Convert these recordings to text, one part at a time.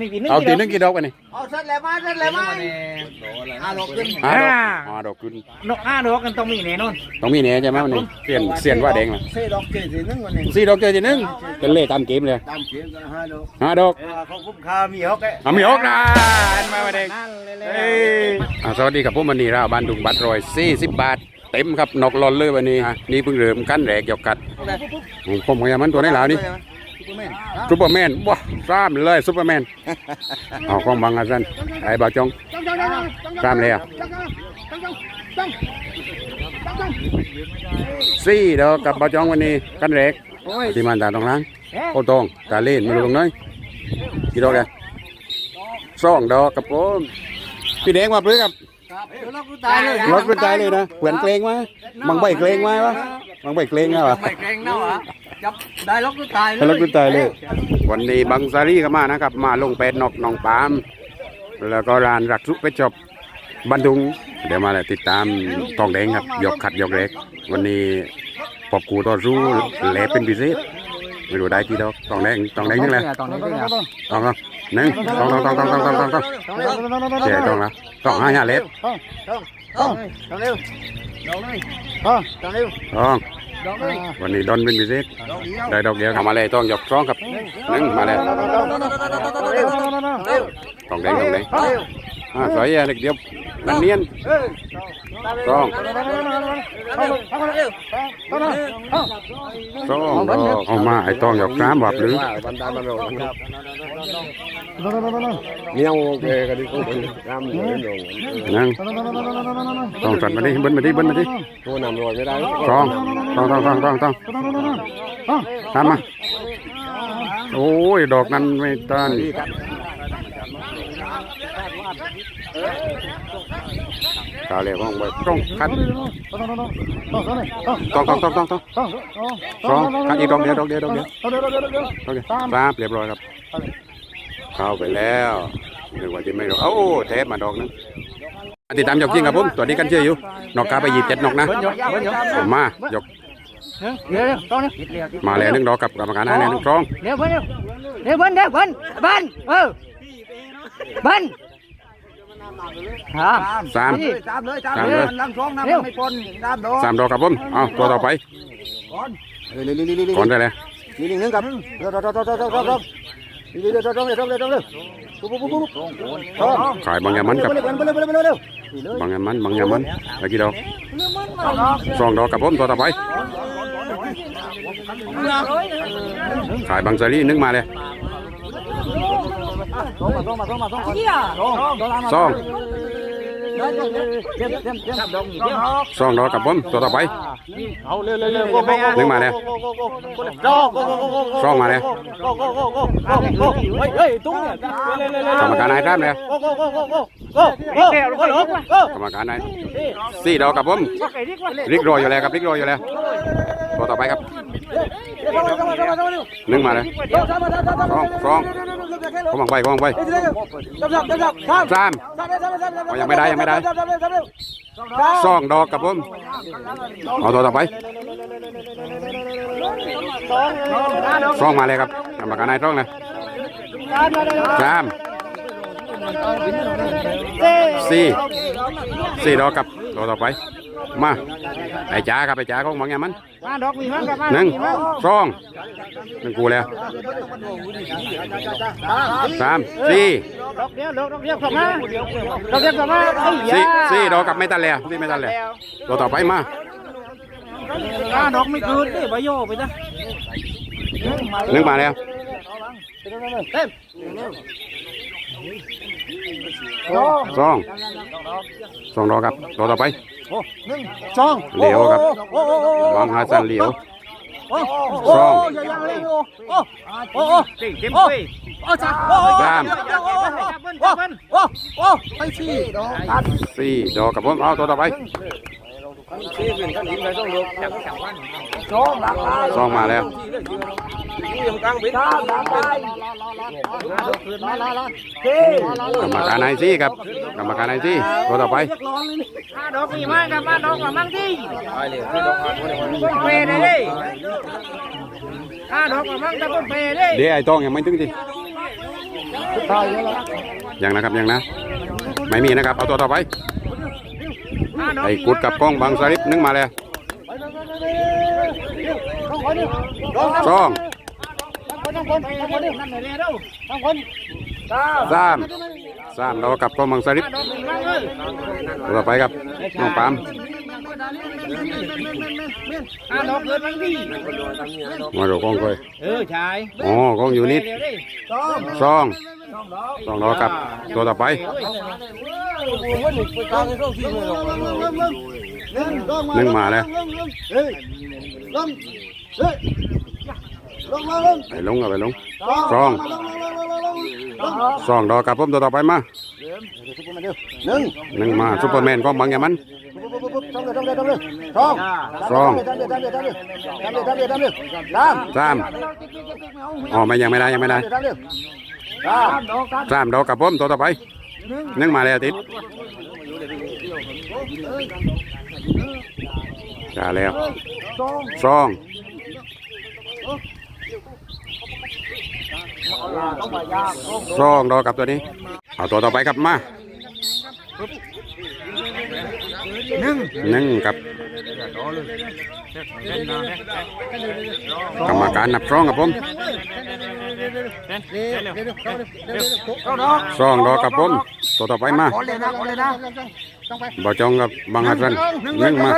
นี่ปีนึงเอาตีนึงกี่ดอกไปนี่เอาเสร็จแล้วมาเสร็จแล้วมาอ่าลงขึ้นห้าดอกห้าดอกขึ้นนกห้าดอกกันต้องมีแน่นอนต้องมีเนี่ยใช่ไหมวันนี้เสียนเสียนว่าแดงล่ะเสดอกเกสีนึงวันนี้สี่ดอกเจอทีนึงเป็นเลขตามเกมเลยตามเขียนกันห้าดอกห้าดอกเออเขาคุ้มค่ามีฮอกแกเอามีออกนะมาว่าแดงนั่นเลยเอ้ยอ่าสวัสดีครับผมวันนี้เราบ้านดุงบัตรรอยสี่สิบบาทเต็มครับนอกหลอนเลยวันนี้อะนี่เพิ่งเริ่มกันแรกหยอกกัดผมผมพยายามมันตัวไหนแล้วนี่ ซูเปอร์แมนว้าซ้ำเลยซูเปอร์แมนเอาของบังอาซันไอ้บ่าวจงซ้ำเลยอะสี่ดอกกับบ่าวจงวันนี้กันแรกที่มันตาตรงล่างโอ้ตรงตาเล่นมาดูตรงน้อยกี่ดอกเลยสองดอกกับผมพี่แดงมาเพื่อกับครับเดี๋ยวเราก็ตายเลยรถเป็นใจเลยนะเหมือนเกรงไหมมังใบเกรงไหมวะมังใบเกรงนะวะไม่เกรงเนาะอะ จับได้ล็อกก็ตายเลยรถเป็นใจเลย วันนี้บังซารีก็มานะครับ มาลงเป็ดนอกหนองปาม แล้วก็ร้านรักซุปเป็ดช็อปบันดุง เดี๋ยวมาเลยติดตามทองแดงครับยกขัดยกเล็ก วันนี้ปอบกูต่อสู้แหลเป็นพิเศษไม่รู้ได้กี่ดอกทองแดงทองแดงยังไงตอนนี้ก็ทองครับหนึ่งทองทองทองทองทองทองทองทองเจ๊ทองละทองห้าห้าเล็บต้องต้องเร็วดอกเลยต้องเร็วทองดอกเลย วันนี้ดอนเป็นพิเศษดอกเดียวได้ดอกเดียวทำมาเลยต้องยกสองครับหนึ่งมาเลยเร็วเร็วทองแดงทองแดงเร็ว อ่าสวยอะเด็กเดียวนันเนียนสองสองดอกเอามาไอ้ต้องยกสามวับหรือเนี้ยโอเคก็ดีกูเป็นรำอยู่นี่โดนนั่งต้องสั่นมาดิเบิ้ลมาดิเบิ้ลมาดิตัวนำรอยไม่ได้สองต้องต้องต้องต้องต้องตามมาโอ้ยดอกนั้นไม่ต้าน ตาเหลวของไปต้องคัดต้องต้องต้องต้องต้องสองคัดอีกดอกเดียวดอกเดียวดอกเดียวดอกเดียวสามเรียบร้อยครับ เข้าไปแล้วหนึกว่าจะไม่รอดเอ้าเทปมาดอกนึงติดตามยกจริงครับผมตัวนี้กันเชื่ออยู่นอกกาไปหยิบเจ็ดนอกนะมายกมาแล้วนึงดอกกับกรรมการน่หนึ่งสองเดี๋ยวเพิ่นเดี๋ยวเดี๋ยวเพิ่นเดี๋ยวเพิ่นเพิ่นเออเพิ่น ฮะสามตามเลยตามเลยลังช่องนะไม่ปนตามดอกสามดอกครับผมเอาตัวต่อไปเร็วเร็วเร็วเร็วก่อนได้เลยนี่นึงกับเร็วเร็วเร็วเร็วเร็วเร็วเร็วเร็วเร็วเร็วเร็วเร็วเร็วเร็วเร็วเร็วปุ๊บปุ๊บปุ๊บปุ๊บขายบางอย่างมันกับเร็วเร็วเร็วเร็วเร็วบางอย่างมันบางอย่างมันไปกี่ดอกสองดอกกับผมตัวต่อไปขายบางซารีนึงมาเลยสองสองดอกกับผมตัวต่อไปเอาเร็วเร็วเร็วนึงมาเลยดอกสองมาเลยเฮ้ยเฮ้ยตุ้งเนี่ยเร็วเร็วเร็วกรร Toma, toma, toma, toma. Aquí à? Xong. สองดอกกับผมตัวต่อไปเอาเร็วเร็วเร็วหนึ่งมาเนี่ยสองมาเนี่ยกรรมการนายครับเนี่ยกรรมการนายสี่ดอกกับผมริกรอยอยู่แล้วครับริกรอยอยู่แล้ว ตัวต่อไปครับหนึ่งมาเลยสองสองเขาบังไปเขาบังไปสามยังไม่ได้ยังไม่ได้สองดอกกับผมเอาตัวต่อไปสองมาเลยครับกรรมการนายสองเลยสามสี่สี่ดอกกับตัวต่อไป มาไอ้จ๋าครับไอ้จ๋าของบางอย่างมันมาดอกมีมั้งครับมาหนึ่งสองหนึ่งกูแล้วสามสี่ดอกเดียวดอกเดียวสองมาดอกเดียวสองมาเอ้ยสี่สี่ดอกกับไม่ตันแล้วสี่ไม่ตันแล้วตัวต่อไปมาอ่าดอกไม่คืนนี่ใบโยไปจ้ะหนึ่งมาแล้ว สองสองรอครับรอต่อไปหนึ่งสองเหลียวครับวางหาสันเหลียวสองสามสี่ดอกกับผมเอาตัวต่อไปสองมาแล้ว กสองมาแล้วสามหลักไปลาลาลาสี่กรรมการนายซี่ครับกรรมการนายซี่ตัวต่อไปาดอกมีมั้งครับมาดอกมามั่งที่ต้นเปย์เลยาดอกมามั่งต่ต้นเปย์เลยเดี๋ยวไอ้ต้องยังไม่ถึงที่ยังนะครับยังนะไม่มีนะครับ เอาตัวต่อไปไอ้กุดกับกล้องบางสลิปนึงมาแล้วต้องคนนี่สอง ต้องคนต้องคนต้องคนนี่นั่นเลยเร็วต้องคนสามสามสามเรากับกล้องบางสลิปตัวต่อไปครับน้องปามอ่าดอกเกินบางทีมาดูกล้องก่อยเออชายอ๋อกล้องอยู่นิดเดี๋ยวดิสองสองสองเรากับตัวต่อไปหนึ่งมาแล้ว ไปลงเอาไปลงสองสองดอกกับผมตัวต่อไปมาหนึ่งหนึ่งมาซูเปอร์แมนกล้องบางอย่างมันสองเลยสองเลยสองเลยสองสองสามเลยสามเลยสามเลยสามเลยสามเลยสามเลยสามสามอ๋อไม่ยังไม่ได้ยังไม่ได้สามเลยสามสามดอกกับผมตัวต่อไปหนึ่งมาแล้วติดจ้าแล้วสอง สองต้องมายากสองดอกกับตัวนี้ เอาตัวต่อไปครับมาหนึ่งหนึ่งกับกรรมการนับสองกับผมสองดอกกับผมตัวต่อไปมาขอเลยนะขอเลยนะต้องไปบ่จองกับบางฮัสซันหนึ่งมา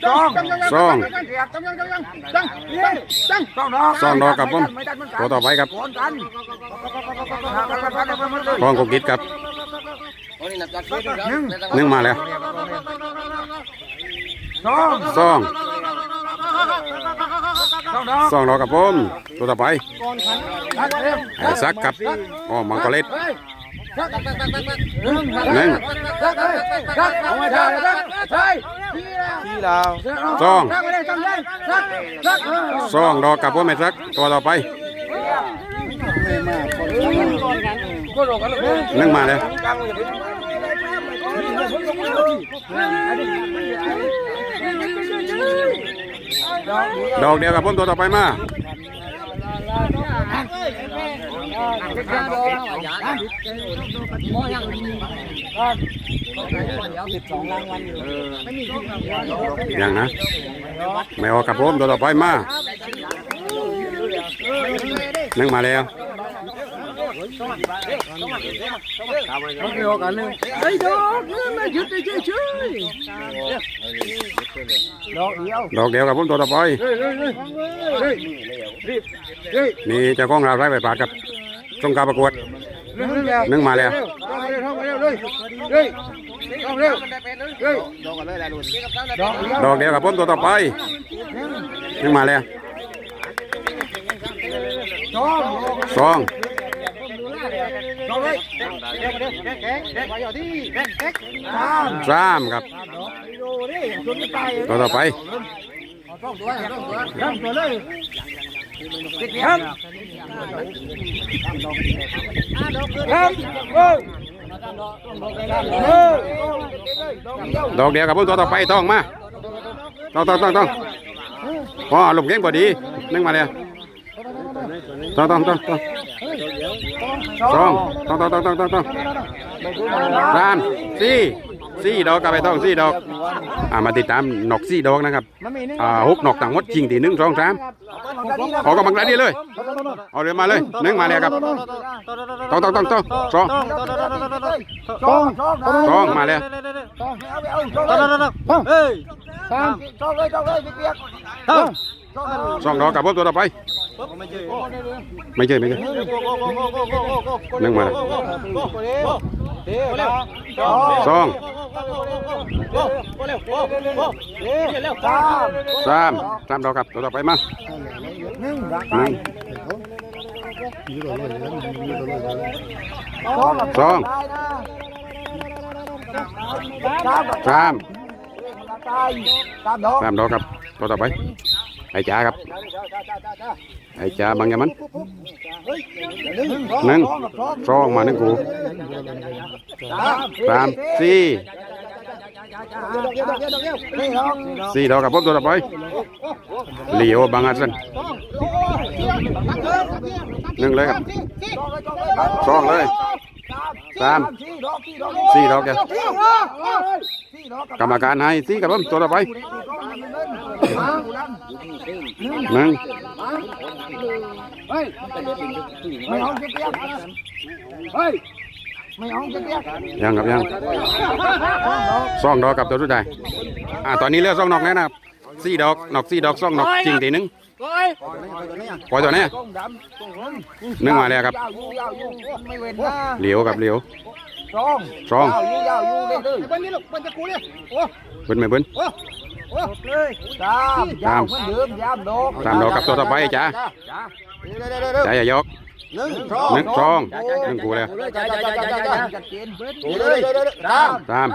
ไม่เบิ้ลไม่เบิ้ลไม่เบิ้ลเรียกเรียกเรียกไม่เอาสองสองเรียกต้องยังต้องยังต้องต้องสองดอกสองดอกกับผมตัวต่อไปครับโอนกันกองกุกิดครับหนึ่งมาแล้วสองสองสองดอกสองดอกกับผมตัวต่อไปทักเร็วไอ้ซักกับอ๋อมังกรเล็ดทักห นึ่งที่ลาวสองทักไม่ได้ต้องเล่นทักทักสองดอกกับผมไอ้ซักตัวต่อไปนึ่งมาแล้วดอกเดียวกับผมตัวต่อไปมา อย่างนะไม่ออกกับผมตัวต่อไปมาหนึ่งมาแล้ว ไอ้ดอกไม่หยุดเฉยเฉยดอกเดียวดอกเดียวกับผมตัวต่อไปเฮ้ยเฮ้ยเฮ้ยนี่เจ้าของเราได้ไปปาดกับส่งการประกวดเร็วเร็วหนึ่งมาแล้วเร็วเร็วเร็วเร็วเร็วเร็วเร็วดอกอะไรลุนดอกเดียวดอกเดียวกับผมตัวต่อไปหนึ่งมาแล้วสอง สองสองเลยเด็กเด็กเด็กเด็กเด็กเด็กไปอยู่ที่เด็กเด็กสามสามครับดูดิชนตายตัวต่อไปสองตัวสองตัวสองตัวเลยครับครับเออเออดอกเดียวกับผมตัวต่อไปต้องมาต้องต้องต้องต้องอ๋อหลบเก่งกว่าดีหนึ่งมาแล้วต้องต้องต้องต้อง สองต้องต้องต้องต้องต้องต้องสามสี่สี่ดอกกับไปต้องสี่ดอกอ่ามาติดตามหนอกสี่ดอกนะครับอ่าหกหนอกต่างหมดจริงที่หนึ่งสองสามออกกำลังกายดีเลยเอาเรือมาเลยหนึ่งมาแล้วครับต้องต้องต้องต้องสองสองสองสองมาแล้วเฮ้ยสามสองเลยสองเลยเปียกสองสองดอกกับผมตัวต่อไป ไม่ใช่ไม่ใช่หนึ่งมาสองสามสามดอกครับตัวต่อไปมาหนึ่งหนึ่งสองสองสามสามดอกสามดอกครับตัวต่อไป ไอ้จ๋าครับ ไอ้จ๋าบางอย่างมันหนึ่งหนึ่งสองมาหนึ่งกูสามสามสี่เดี๋ยวเดี๋ยวเดี๋ยวเดี๋ยวนี่ดอกสี่ดอกครับผมตัวต่อไปเลีโอบางอาสันสหนึ่งเลยครับสองเลยสามสี่ดอกจ้ะกรรมการให้สี่กับผมตัวต่อไป มังไม่เอาเตี้ยไม่เอาเตี้ยยังครับยังซ่องดอกกับตัวทุกใจอ่าตอนนี้เลือกซ่องนอกแน่นะซี่ดอกนอกซี่ดอกซ่องนอกจริงตีนึงปล่อยตัวนี้นึ่งมาแล้วครับเหลียวกับเหลียวสองสองเบิ้ลไหมเบิ้ล ตามตามดอกกับตัวต่อไปจ้าจ้าอย่ายกหนึ่งสองหนึ่งสองหกูเลยตามตาม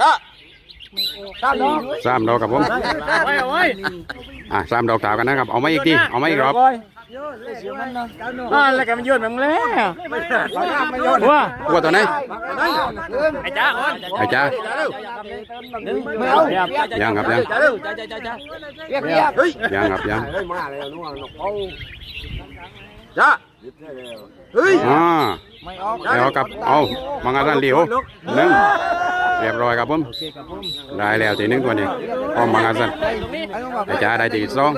จ้าสามดอกสามดอกครับผมอะสามดอกตากันนะครับเอาไม่อีกทีเอาไม่อีกรอบ อ่าแล้วแกมันโยนแบบแล้วว่ากลัวตัวไหนไอ้จ้าคนไอ้จ้าไม่เอายังครับยังจ้าเร็วจ้าจ้าจ้าจ้าเรียกเรียกยังครับยังเฮ้ยมาแล้วนู่นนกเขาจ้ายึดได้แล้วอ่าไม่ออกไม่เอากับเอามังกรสันเหลียวหนึ่งเรียบร้อยครับผมได้แล้วทีหนึงตัวนี้พร้อมมังกรสันไอ้จ้าได้ทีสอง